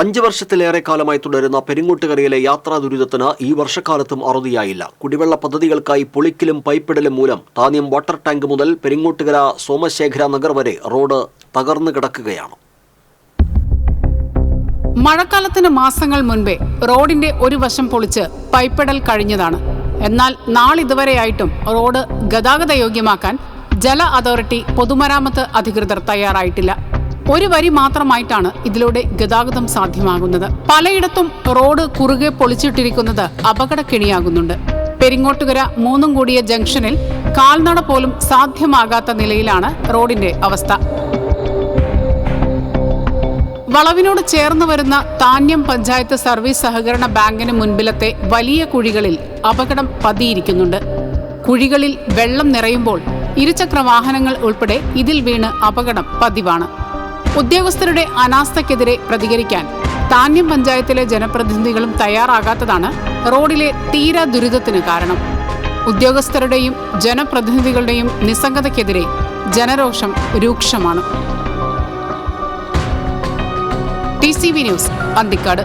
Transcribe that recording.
അഞ്ച് വർഷത്തിലേറെ കാലമായി തുടരുന്ന പെരിങ്ങോട്ടുകരയിലെ യാത്രാ ദുരിതത്തിന് ഈ വർഷക്കാലത്തും അറുതിയായില്ല. കുടിവെള്ള പദ്ധതികൾക്കായി പൊളിക്കലും പൈപ്പിടലും മൂലം താന്യം വാട്ടർ ടാങ്ക് മുതൽ പെരിങ്ങോട്ടുകര സോമശേഖര നഗർ വരെ റോഡ് തകർന്നു കിടക്കുകയാണ്. മഴക്കാലത്തിന് മാസങ്ങൾ മുൻപേ റോഡിന്റെ ഒരു വശം പൊളിച്ച് പൈപ്പിടൽ കഴിഞ്ഞതാണ്. എന്നാൽ നാളിതുവരെയായിട്ടും റോഡ് ഗതാഗത യോഗ്യമാക്കാൻ ജല അതോറിറ്റി പൊതുമരാമത്ത് അധികൃതർ തയ്യാറായിട്ടില്ല. ഒരു വരി മാത്രമായിട്ടാണ് ഇതിലൂടെ ഗതാഗതം സാധ്യമാകുന്നത്. പലയിടത്തും റോഡ് കുറുകെ പൊളിച്ചിട്ടിരിക്കുന്നത് അപകടക്കെണിയാകുന്നുണ്ട്. പെരിങ്ങോട്ടുകര മൂന്നും കൂടിയ ജംഗ്ഷനിൽ കാൽനട പോലും സാധ്യമാകാത്ത നിലയിലാണ് റോഡിന്റെ അവസ്ഥ. വളവിനോട് ചേർന്ന് വരുന്ന താന്യം പഞ്ചായത്ത് സർവീസ് സഹകരണ ബാങ്കിന് മുൻപിലത്തെ വലിയ കുഴികളിൽ അപകടം പതിയിരിക്കുന്നുണ്ട്. കുഴികളിൽ വെള്ളം നിറയുമ്പോൾ ഇരുചക്ര വാഹനങ്ങൾ ഉൾപ്പെടെ ഇതിൽ വീണ് അപകടം പതിവാണ്. ഉദ്യോഗസ്ഥരുടെ അനാസ്ഥക്കെതിരെ പ്രതികരിക്കാൻ താന്യം പഞ്ചായത്തിലെ ജനപ്രതിനിധികളും തയ്യാറാകാത്തതാണ് റോഡിലെ തീരാ ദുരിതത്തിന് കാരണം. ഉദ്യോഗസ്ഥരുടെയും ജനപ്രതിനിധികളുടെയും നിസ്സംഗതയ്ക്കെതിരെ ജനരോഷം രൂക്ഷമാണ്. T C V news Anthikkad